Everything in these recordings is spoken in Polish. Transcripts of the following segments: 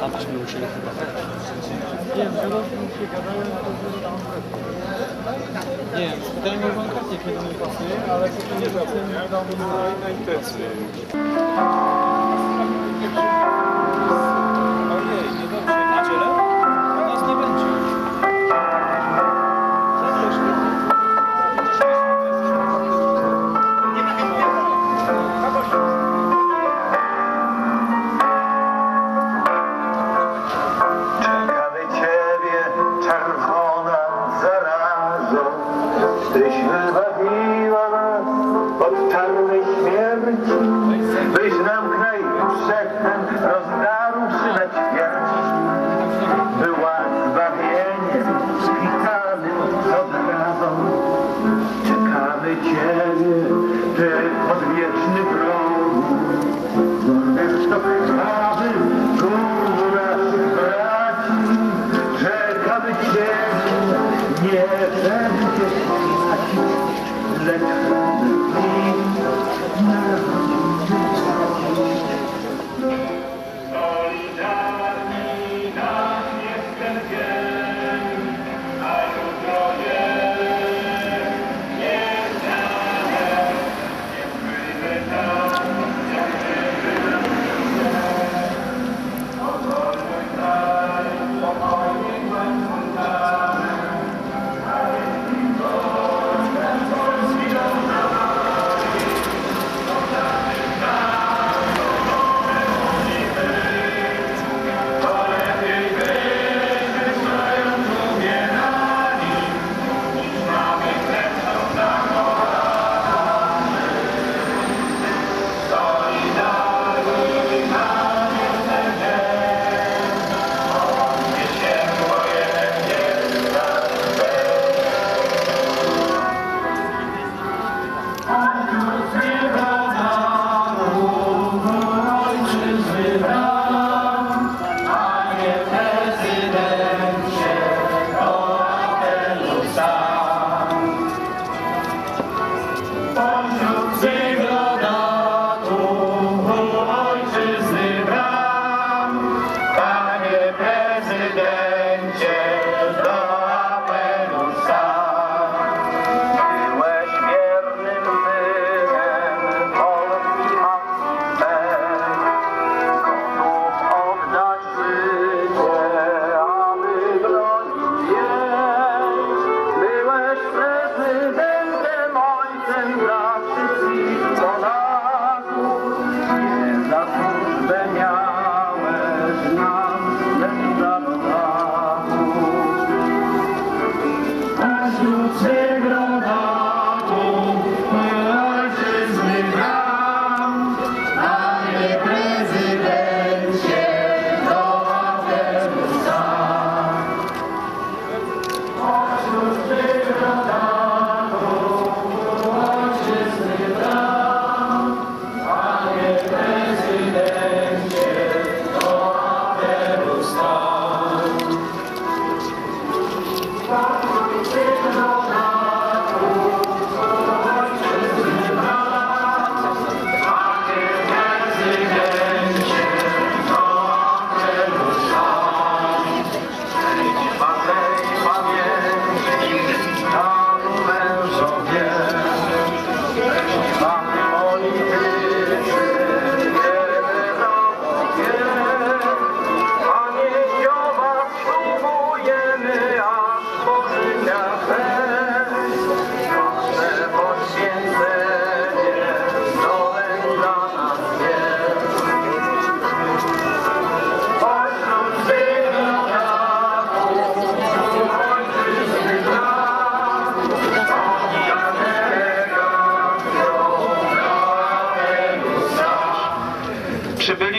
Tam byśmy musieli chyba Nie wiem, wiadomo, się gadałem, to było tam Nie się, że konkretnie kiedy mi pasuje, ale to nie wiem, nie dał mi na intencje. Tyś wybawiła nas od czarnej śmierci, byś nam kraj wszechten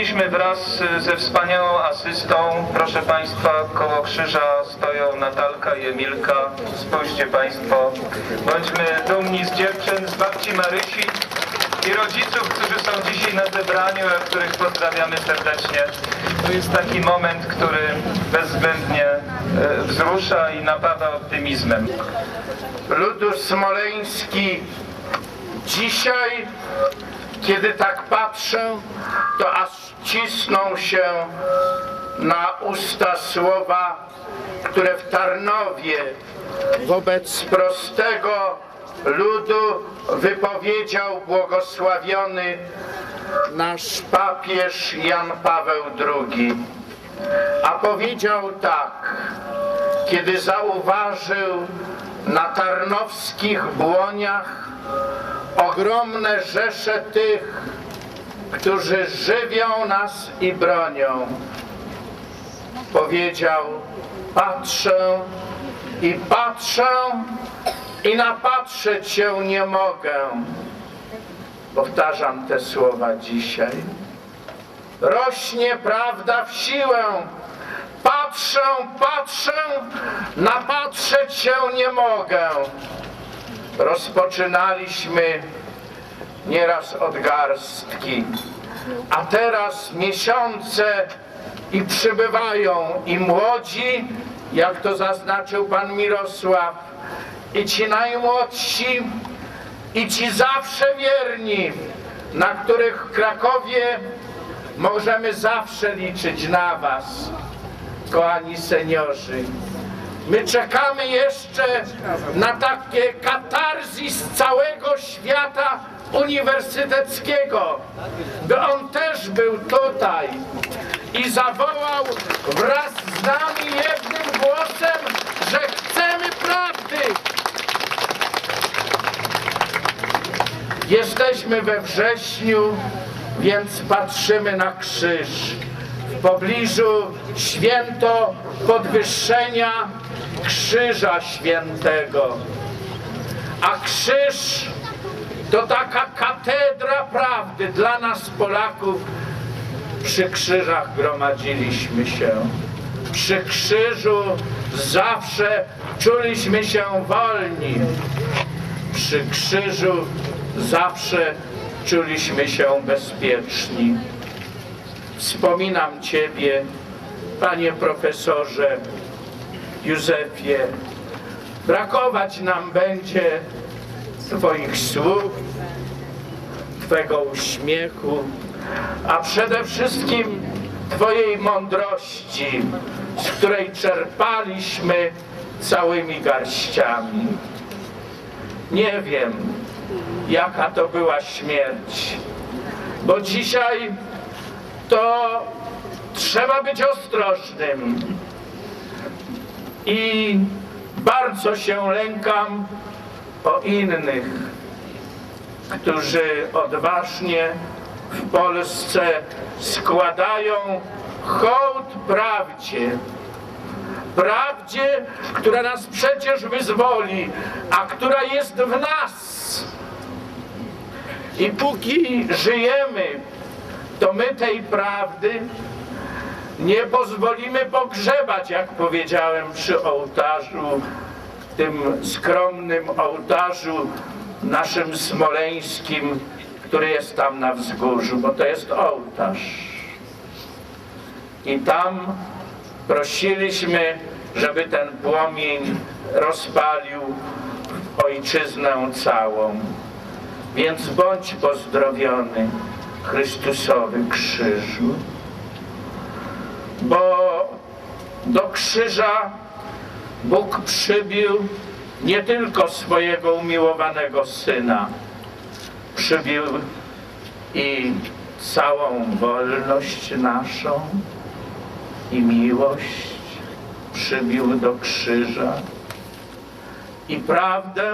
Przybyliśmy wraz ze wspaniałą asystą. Proszę Państwa, koło krzyża stoją Natalka i Emilka. Spójrzcie Państwo. Bądźmy dumni z dziewczyn, z babci Marysi i rodziców, którzy są dzisiaj na zebraniu, a których pozdrawiamy serdecznie. To jest taki moment, który bezwzględnie e, wzrusza i napawa optymizmem. Ludu smoleński dzisiaj Kiedy tak patrzę, to aż cisną się na usta słowa, które w Tarnowie wobec prostego ludu wypowiedział błogosławiony nasz papież Jan Paweł II. A powiedział tak, kiedy zauważył na tarnowskich błoniach ogromne rzesze tych, którzy żywią nas i bronią. Powiedział, patrzę i patrzę i napatrzeć się nie mogę. Powtarzam te słowa dzisiaj. Rośnie prawda w siłę. Patrzę, patrzę, napatrzeć się nie mogę. Rozpoczynaliśmy nieraz od garstki, a teraz miesiące i przybywają i młodzi, jak to zaznaczył pan Mirosław, i ci najmłodsi, i ci zawsze wierni, na których w Krakowie możemy zawsze liczyć na was, kochani seniorzy. My czekamy jeszcze na takie katarzis całego świata uniwersyteckiego, by on też był tutaj i zawołał wraz z nami jednym głosem, że chcemy prawdy. Jesteśmy we wrześniu, więc patrzymy na krzyż. W pobliżu święto podwyższenia Krzyża Świętego. A krzyż to taka katedra prawdy dla nas Polaków. Przy krzyżach gromadziliśmy się. Przy krzyżu zawsze czuliśmy się wolni. Przy krzyżu zawsze czuliśmy się bezpieczni. Wspominam Ciebie, Panie Profesorze Józefie. Brakować nam będzie Twoich słów, Twego uśmiechu, a przede wszystkim Twojej mądrości, z której czerpaliśmy całymi garściami. Nie wiem, jaka to była śmierć, bo dzisiaj to trzeba być ostrożnym. I bardzo się lękam o innych, którzy odważnie w Polsce składają hołd prawdzie. Prawdzie, która nas przecież wyzwoli, a która jest w nas. I póki żyjemy, to my tej prawdy nie pozwolimy pogrzebać, jak powiedziałem, przy ołtarzu, tym skromnym ołtarzu naszym smoleńskim, który jest tam na wzgórzu, bo to jest ołtarz. I tam prosiliśmy, żeby ten płomień rozpalił ojczyznę całą. Więc bądź pozdrowiony, Chrystusowy krzyżu bo do krzyża Bóg przybił nie tylko swojego umiłowanego Syna, przybił i całą wolność naszą i miłość przybił do krzyża. I prawdę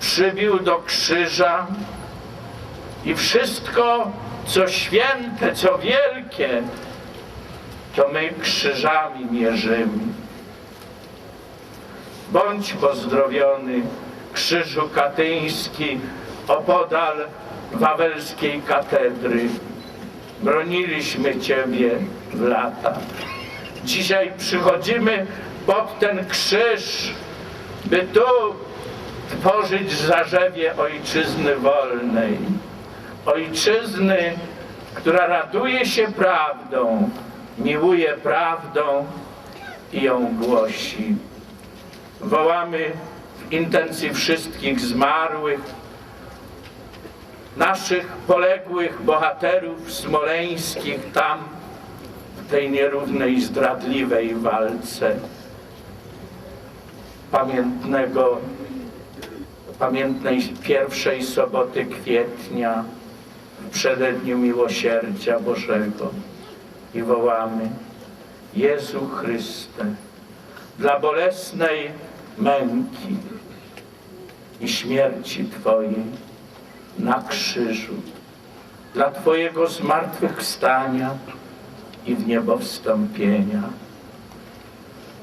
przybił do krzyża. I wszystko, co święte, co wielkie, to my krzyżami mierzymy. Bądź pozdrowiony, krzyżu katyński, opodal wawelskiej katedry. Broniliśmy Ciebie w lata. Dzisiaj przychodzimy pod ten krzyż, by tu tworzyć zarzewie ojczyzny wolnej. Ojczyzny, która raduje się prawdą, miłuje prawdą i ją głosi. Wołamy w intencji wszystkich zmarłych, naszych poległych bohaterów smoleńskich tam, w tej nierównej, zdradliwej walce. Pamiętnego, pamiętnej pierwszej soboty kwietnia w przededniu miłosierdzia Bożego i wołamy Jezu Chryste, dla bolesnej męki i śmierci Twojej na krzyżu, dla Twojego zmartwychwstania i w niebo wstąpienia,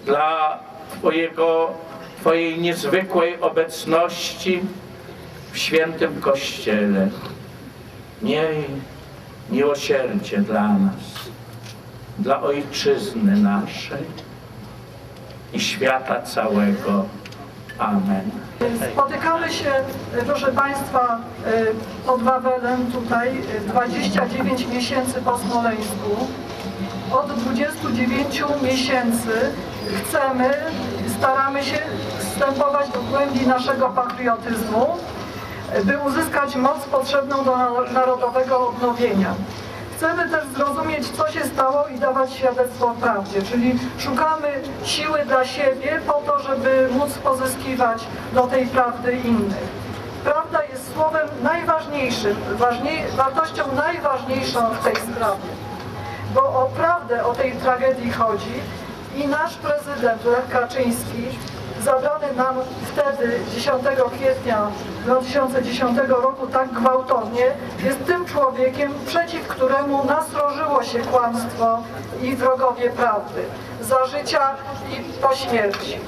dla Twojego, Twojej niezwykłej obecności w świętym Kościele. Miej miłosierdzie dla nas, dla Ojczyzny naszej i świata całego. Amen. Spotykamy się, e, proszę Państwa, e, pod Wawelem tutaj e, 29 miesięcy po Smoleńsku. Od 29 miesięcy chcemy, staramy się wstępować do głębi naszego patriotyzmu, e, by uzyskać moc potrzebną do na- narodowego odnowienia. Chcemy też zrozumieć, co się stało i dawać świadectwo prawdzie, czyli szukamy siły dla siebie po to, żeby móc pozyskiwać do tej prawdy innych. Prawda jest słowem najważniejszym, ważniej, wartością najważniejszą w tej sprawie. Bo o prawdę o tej tragedii chodzi i nasz prezydent Lech Kaczyński, nam wtedy 10 kwietnia 2010 roku tak gwałtownie, jest tym człowiekiem, przeciw któremu nasrożyło się kłamstwo i wrogowie prawdy, za życia i po śmierci.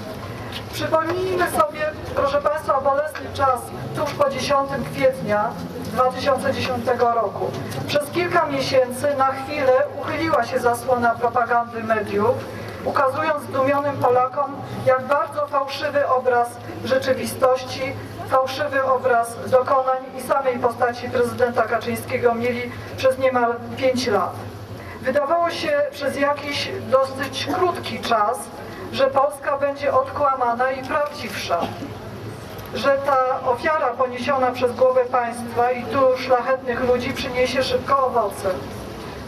Przypomnijmy sobie, proszę Państwa, bolesny czas tuż po 10 kwietnia 2010 roku. Przez kilka miesięcy na chwilę uchyliła się zasłona propagandy mediów, ukazując zdumionym Polakom, jak bardzo fałszywy obraz rzeczywistości, fałszywy obraz dokonań i samej postaci prezydenta Kaczyńskiego mieli przez niemal 5 lat. Wydawało się przez jakiś dosyć krótki czas, że Polska będzie odkłamana i prawdziwsza. Że ta ofiara poniesiona przez głowę państwa i tu szlachetnych ludzi przyniesie szybko owoce.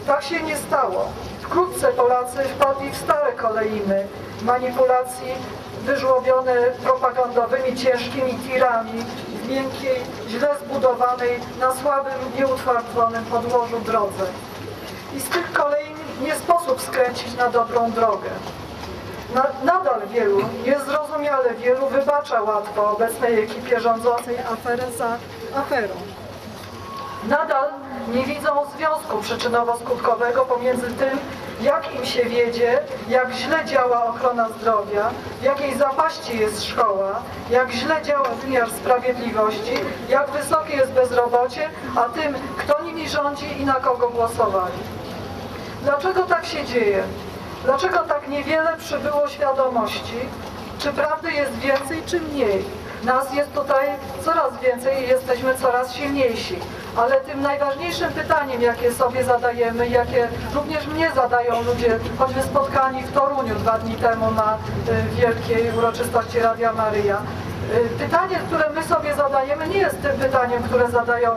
Tak się nie stało. Wkrótce Polacy wpadli w stare kolejny manipulacji wyżłobione propagandowymi ciężkimi tirami w miękkiej, źle zbudowanej, na słabym, nieutwardzonym podłożu drodze. I z tych kolei nie sposób skręcić na dobrą drogę. Na, nadal wielu, niezrozumiale wielu wybacza łatwo obecnej ekipie rządzącej aferę za aferą. Nadal nie widzą związku przyczynowo-skutkowego pomiędzy tym, jak im się wiedzie, jak źle działa ochrona zdrowia, w jakiej zapaści jest szkoła, jak źle działa wymiar sprawiedliwości, jak wysokie jest bezrobocie, a tym, kto nimi rządzi i na kogo głosowali. Dlaczego tak się dzieje? Dlaczego tak niewiele przybyło świadomości? Czy prawdy jest więcej, czy mniej? Nas jest tutaj coraz więcej i jesteśmy coraz silniejsi. Ale tym najważniejszym pytaniem, jakie sobie zadajemy, jakie również mnie zadają ludzie, choćby spotkani w Toruniu dwa dni temu na y, wielkiej uroczystości Radia Maryja, y, Pytanie, które my sobie zadajemy, nie jest tym pytaniem, które zadają e,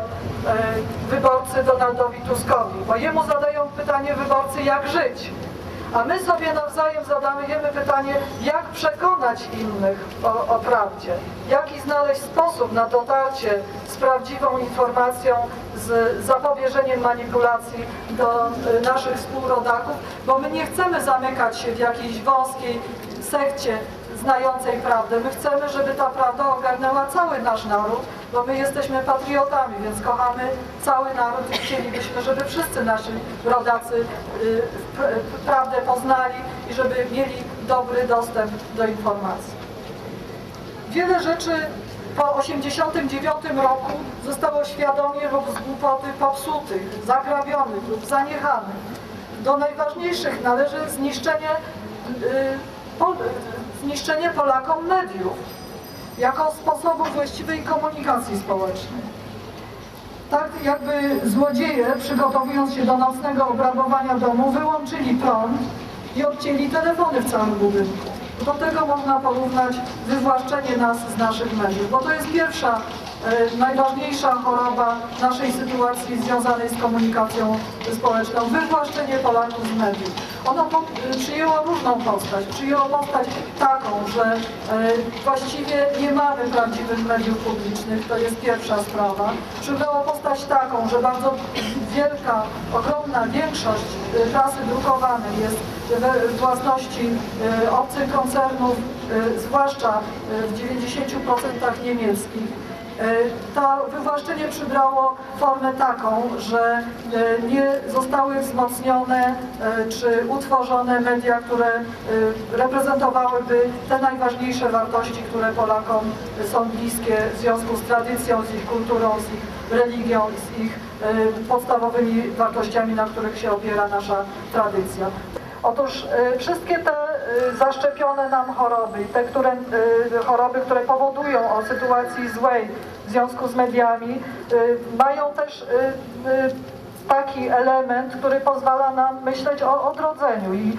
wyborcy Donaldowi Tuskowi, bo jemu zadają pytanie wyborcy, jak żyć. A my sobie nawzajem zadajemy pytanie, jak przekonać innych o, o prawdzie, jaki znaleźć sposób na dotarcie z prawdziwą informacją, z zapobieżeniem manipulacji do y, naszych współrodaków, bo my nie chcemy zamykać się w jakiejś wąskiej sekcie znającej prawdę. My chcemy, żeby ta prawda ogarnęła cały nasz naród, bo my jesteśmy patriotami, więc kochamy cały naród i chcielibyśmy, żeby wszyscy nasi rodacy y, prawdę poznali i żeby mieli dobry dostęp do informacji. Wiele rzeczy po 1989 roku zostało świadomie lub z głupoty popsutych, zagrabionych lub zaniechanych. Do najważniejszych należy zniszczenie, y, zniszczenie Polakom mediów jako sposobu właściwej komunikacji społecznej. Tak jakby złodzieje, przygotowując się do nocnego obrabowania domu, wyłączyli prąd i odcięli telefony w całym budynku. Do tego można porównać wywłaszczenie nas z naszych mediów, bo to jest pierwsza najważniejsza choroba naszej sytuacji związanej z komunikacją społeczną, wywłaszczenie Polaków z mediów. Ono e, przyjęło różną postać. Przyjęło postać taką, że e, właściwie nie mamy prawdziwych mediów publicznych, to jest pierwsza sprawa. Przybrało postać taką, że bardzo wielka, ogromna większość e, prasy drukowanej jest we własności e, obcych koncernów, e, zwłaszcza e, w 90% niemieckich. E, To wywłaszczenie przybrało formę taką, że e, nie zostały wzmocnione e, czy utworzone media, które reprezentowałyby te najważniejsze wartości, które Polakom są bliskie w związku z tradycją, z ich kulturą, z ich religią, z ich podstawowymi wartościami, na których się opiera nasza tradycja. Otóż wszystkie te zaszczepione nam choroby, te które, e, choroby, które powodują o sytuacji złej w związku z mediami, e, mają też taki element, który pozwala nam myśleć o odrodzeniu i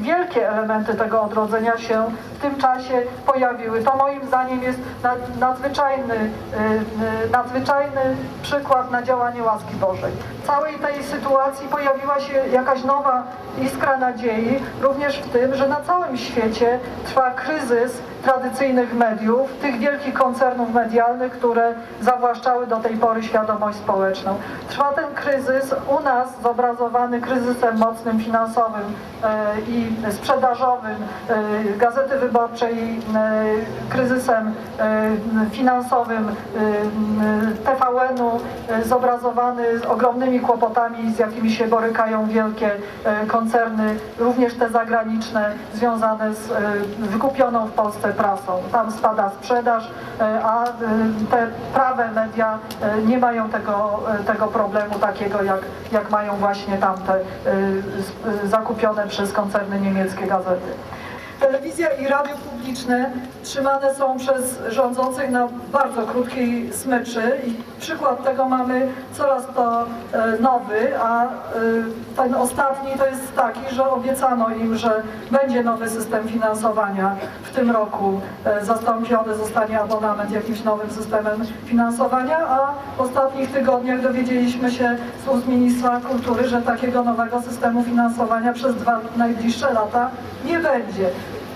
wielkie elementy tego odrodzenia się w tym czasie pojawiły. To moim zdaniem jest nad- nadzwyczajny, y, y, nadzwyczajny przykład na działanie łaski Bożej. W całej tej sytuacji pojawiła się jakaś nowa iskra nadziei, również w tym, że na całym świecie trwa kryzys tradycyjnych mediów, tych wielkich koncernów medialnych, które zawłaszczały do tej pory świadomość społeczną. Trwa ten kryzys u nas zobrazowany kryzysem mocnym finansowym e, i sprzedażowym e, Gazety Wyborczej, e, kryzysem finansowym TVN-u, zobrazowany z ogromnymi kłopotami, z jakimi się borykają wielkie koncerny, również te zagraniczne, związane z wykupioną w Polsce prasą. Tam spada sprzedaż, a te prawe media nie mają tego, tego problemu takiego, jak, jak mają właśnie tamte z- e, zakupione przez koncerny niemieckie gazety. Telewizja i radio publiczne trzymane są przez rządzących na bardzo krótkiej smyczy i przykład tego mamy coraz to e, nowy, a e, ten ostatni to jest taki, że obiecano im, że będzie nowy system finansowania w tym roku. E, Zastąpiony zostanie abonament jakimś nowym systemem finansowania, a w ostatnich tygodniach dowiedzieliśmy się z ust ministra kultury, że takiego nowego systemu finansowania przez dwa najbliższe lata nie będzie.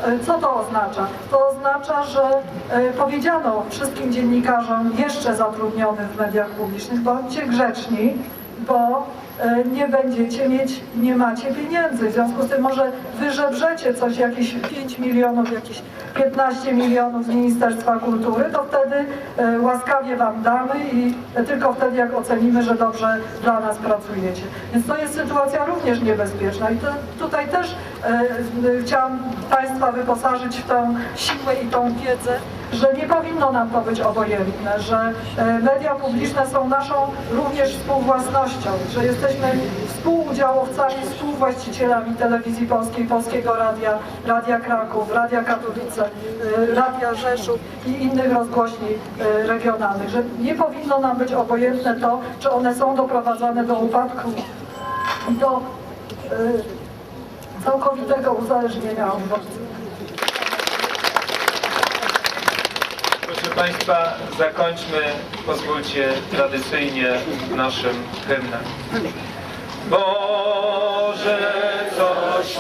E, Co to oznacza? To oznacza, że e, powiedziano wszystkim dziennikarzom jeszcze zatrudnionym w mediach publicznych, bądźcie grzeczni, bo e, nie będziecie mieć, nie macie pieniędzy. W związku z tym może wyżebrzecie coś, jakieś 5 milionów, jakieś 15 milionów z Ministerstwa Kultury, to wtedy e, łaskawie Wam damy i tylko wtedy, jak ocenimy, że dobrze dla nas pracujecie. Więc to jest sytuacja również niebezpieczna i to, tutaj też e, chciałam Państwa wyposażyć w tę siłę i tą wiedzę, że nie powinno nam to być obojętne, że e, media publiczne są naszą również współwłasnością, że jesteśmy współudziałowcami, współwłaścicielami telewizji polskiej, Polskiego Radia, Radia Kraków, Radia Katowice, e, Radia Rzeszów i innych rozgłośni e, regionalnych, że nie powinno nam być obojętne to, czy one są doprowadzane do upadku i do całkowitego uzależnienia od władzy. Proszę Państwa, zakończmy, pozwólcie, tradycyjnie naszym hymnem. Boże, coś